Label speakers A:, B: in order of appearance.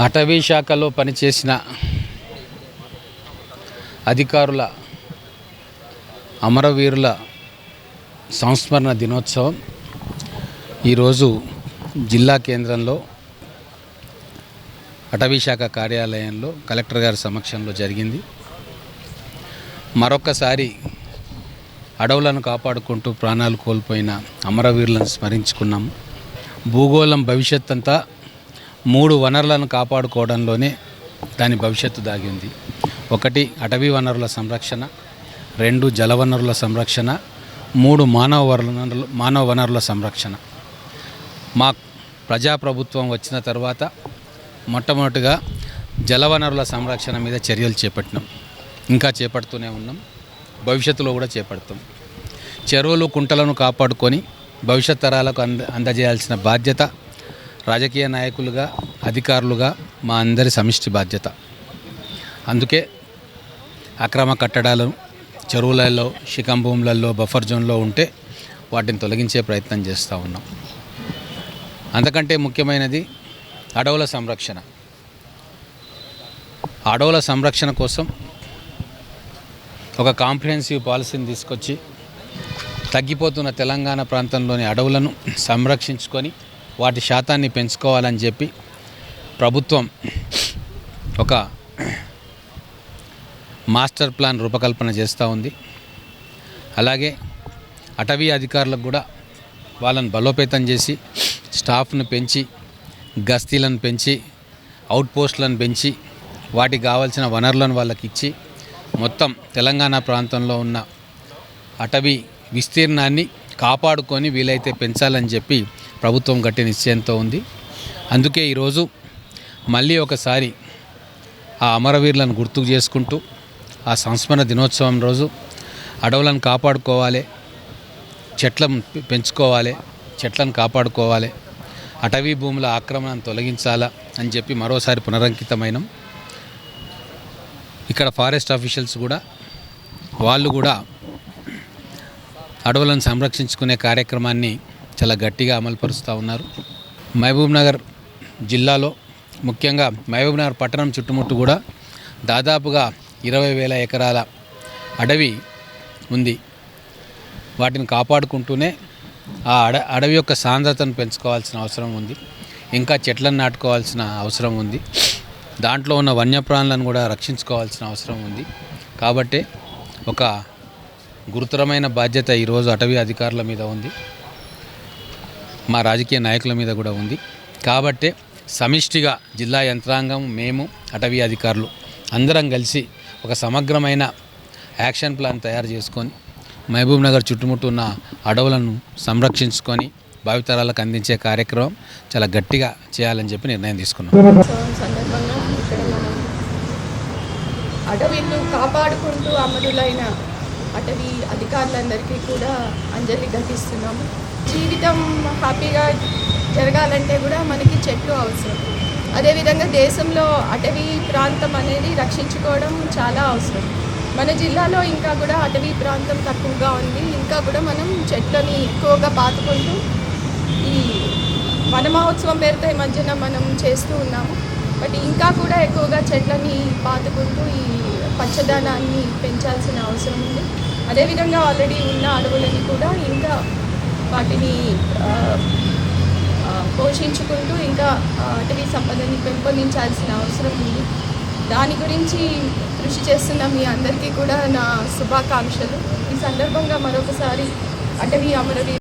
A: అటవీ శాఖలో పనిచేసిన అధికారుల అమరవీరుల సంస్మరణ దినోత్సవం ఈరోజు జిల్లా కేంద్రంలో అటవీ శాఖ కార్యాలయంలో కలెక్టర్ గారి సమక్షంలో జరిగింది. మరొకసారి అడవులను కాపాడుకుంటూ ప్రాణాలు కోల్పోయిన అమరవీరులను స్మరించుకున్నాము భూగోళం భవిష్యత్ అంతా మూడు వనరులను కాపాడుకోవడంలోనే దాని భవిష్యత్తు దాగింది. ఒకటి అటవీ వనరుల సంరక్షణ రెండు జలవనరుల సంరక్షణ మూడు మానవ వనరులు మానవ వనరుల సంరక్షణ. మా ప్రజాప్రభుత్వం వచ్చిన తర్వాత మొట్టమొదటిగా జలవనరుల సంరక్షణ మీద చర్యలు చేపట్టినాం. ఇంకా చేపడుతూనే ఉన్నాం. భవిష్యత్తులో కూడా చేపడతాం. చెరువులు కుంటలను కాపాడుకొని భవిష్యత్ తరాలకు అంద అందజేయాల్సిన బాధ్యత రాజకీయ నాయకులుగా అధికారులుగా మా అందరి సమిష్టి బాధ్యత. అందుకే అక్రమ కట్టడాలను చెరువులలో శిఖం భూములలో బఫర్ జోన్లో ఉంటే వాటిని తొలగించే ప్రయత్నం చేస్తూ ఉన్నాం. అంతకంటే ముఖ్యమైనది అడవుల సంరక్షణ. అడవుల సంరక్షణ కోసం ఒక కాంప్రిహెన్సివ్ పాలసీని తీసుకొచ్చి తగ్గిపోతున్న తెలంగాణ ప్రాంతంలోని అడవులను సంరక్షించుకొని వాటి శాతాన్ని పెంచుకోవాలని చెప్పి ప్రభుత్వం ఒక మాస్టర్ ప్లాన్ రూపకల్పన చేస్తూ ఉంది. అలాగే అటవీ అధికారులకు కూడా వాళ్ళని బలోపేతం చేసి స్టాఫ్ను పెంచి గస్తీలను పెంచి అవుట్ పోస్టులను పెంచి వాటికి కావాల్సిన వనరులను వాళ్ళకి ఇచ్చి మొత్తం తెలంగాణ ప్రాంతంలో ఉన్న అటవీ విస్తీర్ణాన్ని కాపాడుకొని వీలైతే పెంచాలని చెప్పి ప్రభుత్వం గట్టి నిశ్చయంతో ఉంది. అందుకే ఈరోజు మళ్ళీ ఒకసారి ఆ అమరవీరులను గుర్తుకు చేసుకుంటూ ఆ సంస్మరణ దినోత్సవం రోజు అడవులను కాపాడుకోవాలి చెట్లను పెంచుకోవాలి చెట్లను కాపాడుకోవాలి అటవీ భూముల ఆక్రమణను తొలగించాలా అని చెప్పి మరోసారి పునరంకితమైనం. ఇక్కడ ఫారెస్ట్ ఆఫీషియల్స్ కూడా వాళ్ళు కూడా అడవులను సంరక్షించుకునే కార్యక్రమాన్ని చాలా గట్టిగా అమలుపరుస్తూ ఉన్నారు. మహబూబ్నగర్ జిల్లాలో ముఖ్యంగా మహబూబ్నగర్ పట్టణం చుట్టుముట్టు కూడా దాదాపుగా ఇరవై వేల ఎకరాల అడవి ఉంది. వాటిని కాపాడుకుంటూనే ఆ అడ అడవి యొక్క సాంద్రతను పెంచుకోవాల్సిన అవసరం ఉంది. ఇంకా చెట్లను నాటుకోవాల్సిన అవసరం ఉంది. దాంట్లో ఉన్న వన్యప్రాణులను కూడా రక్షించుకోవాల్సిన అవసరం ఉంది. కాబట్టే ఒక గురుతరమైన బాధ్యత ఈరోజు అటవీ అధికారుల మీద ఉంది. మా రాజకీయ నాయకుల మీద కూడా ఉంది. కాబట్టే సమిష్టిగా జిల్లా యంత్రాంగం మేము అటవీ అధికారులు అందరం కలిసి ఒక సమగ్రమైన యాక్షన్ ప్లాన్ తయారు చేసుకొని మహబూబ్ నగర్ చుట్టుముట్టు ఉన్న అడవులను సంరక్షించుకొని భావితరాలకు అందించే కార్యక్రమం చాలా గట్టిగా చేయాలని చెప్పి నిర్ణయం తీసుకున్నాం.
B: అడవిని కాపాడుకుంటూ అమరులైన అటవీ అధికారులందరికీ కూడా అంజలి ఘటిస్తున్నాము జీవితం హ్యాపీగా జరగాలంటే కూడా మనకి చెట్లు అవసరం. అదేవిధంగా దేశంలో అటవీ ప్రాంతం అనేది రక్షించుకోవడం చాలా అవసరం. మన జిల్లాలో ఇంకా కూడా అటవీ ప్రాంతం తక్కువగా ఉంది. ఇంకా కూడా మనం చెట్లని ఎక్కువగా పాతుకుంటూ ఈ వన మహోత్సవం పేరుతో ఈ మధ్యన మనం చేస్తూ ఉన్నాము. బట్ ఇంకా కూడా ఎక్కువగా చెట్లని పాతుకుంటూ ఈ పచ్చదనాన్ని పెంచాల్సిన అవసరం ఉంది. అదేవిధంగా ఆల్రెడీ ఉన్న అడవులని కూడా ఇంకా వాటిని పోషించుకుంటూ ఇంకా అటవీ సంపదని పెంపొందించాల్సిన అవసరం ఉంది. దాని గురించి కృషి చేస్తున్న మీ అందరికీ కూడా నా శుభాకాంక్షలు. ఈ సందర్భంగా మరొకసారి అటవీ అమరవీ